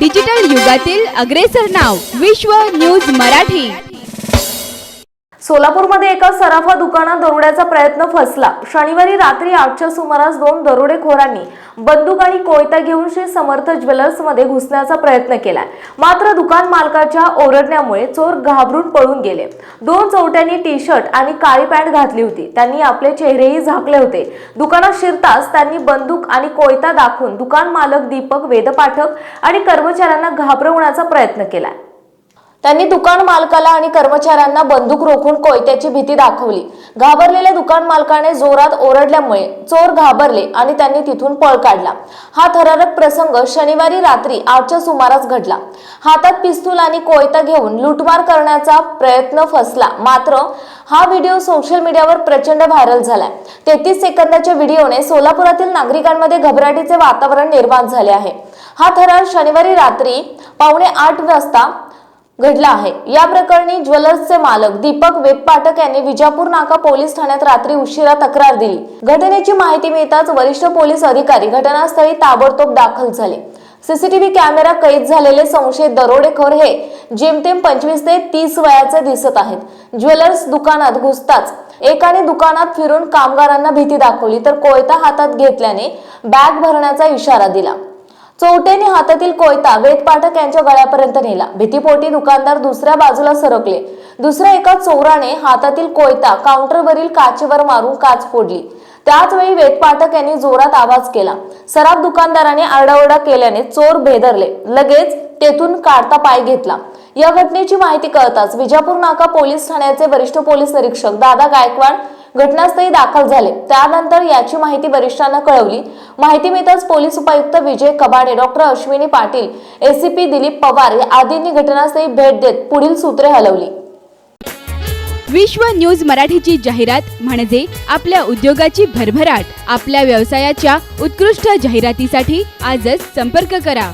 Digital युगातील अग्रेसर नाव विश्व न्यूज मराठी. सोलापूरमध्ये एका सराफा दुकानात दरोड्याचा प्रयत्न फसला. शनिवारी रात्री आठच्या सुमारास दोन दरोडेखोरांनी बंदूक आणि कोयता घेऊन श्री समर्थ ज्वेलर्समध्ये घुसण्याचा प्रयत्न केला. मात्र दुकान मालकाच्या ओरडण्यामुळे चोर घाबरून पळून गेले. दोन चोरट्यांनी टी शर्ट आणि काळी पॅन्ट घातली होती. त्यांनी आपले चेहरेही झाकले होते. दुकानात शिरताच त्यांनी बंदूक आणि कोयता दाखवून दुकान मालक दीपक वेदपाठक आणि कर्मचाऱ्यांना घाबरवण्याचा प्रयत्न केला. त्यांनी दुकान मालकाला आणि कर्मचाऱ्यांना बंदूक रोखून कोयत्याची भीती दाखवली. घाबरलेल्या दुकान मालकाने जोरात ओरडल्यामुळे चोर घाबरले आणि त्यांनी तिथून पळ काढला. हा थरारक प्रसंग शनिवारी रात्री आठच्या सुमारास घडला. हातात पिस्तूल आणि कोयता घेऊन लुटमार करण्याचा प्रयत्न फसला. मात्र हा व्हिडिओ सोशल मीडियावर प्रचंड व्हायरल झालाय. तेहतीस सेकंदाच्या व्हिडिओने सोलापुरातील नागरिकांमध्ये घबराटीचे वातावरण निर्माण झाले आहे. हा थरार शनिवारी रात्री पावणे आठ वाजता घडला आहे. या प्रकरणी ज्वेलर्सचे मालक दीपक वेबपाटक यांनी विजापूर नाका पोलीस ठाण्यात रात्री उशिरा तक्रार दिली. घटनेची माहिती मिळताच वरिष्ठ पोलीस अधिकारी घटनास्थळी ताबडतोब दाखल झाले. सीसीटीव्ही कॅमेरा कैद झालेले संशयित दरोडेखोर हे जेमतेम पंचवीस ते तीस वयाचे दिसत आहेत. ज्वेलर्स दुकानात घुसताच एकाने दुकानात फिरून कामगारांना भीती दाखवली तर कोयता हातात घेतल्याने बॅग भरण्याचा इशारा दिला. चोरट्याने हातातील कोयता वेदपाठक यांच्या गळ्यापर्यंत नेला. भीतीपोटी दुकानदार दुसऱ्या बाजूला सरकले. दुसऱ्या एका चोराने हातातील कोयता काउंटरवरील काचेवर मारून काच फोडली. त्याच वेळी वेदपाठक यांनी जोरात आवाज केला. सराफ दुकानदाराने आरडाओरडा केल्याने चोर भेदरले. लगेच तेथून काढता पाय घेतला. या घटनेची माहिती कळताच विजापूर नाका पोलीस ठाण्याचे वरिष्ठ पोलीस निरीक्षक दादा गायकवाड घटनास्थळी दाखल झाले. त्यानंतर याची माहिती वरिष्ठांना कळवली. माहिती मिळताच पोलीस उपायुक्त विजय कबाडे डॉक्टर अश्विनी पाटील एसीपी दिलीप पवार या आदींनी घटनास्थळी भेट देत पुढील सूत्रे हलवली. विश्व न्यूज मराठीची जाहिरात म्हणजे आपल्या उद्योगाची भरभराट. आपल्या व्यवसायाच्या उत्कृष्ट जाहिरातीसाठी आजच संपर्क करा.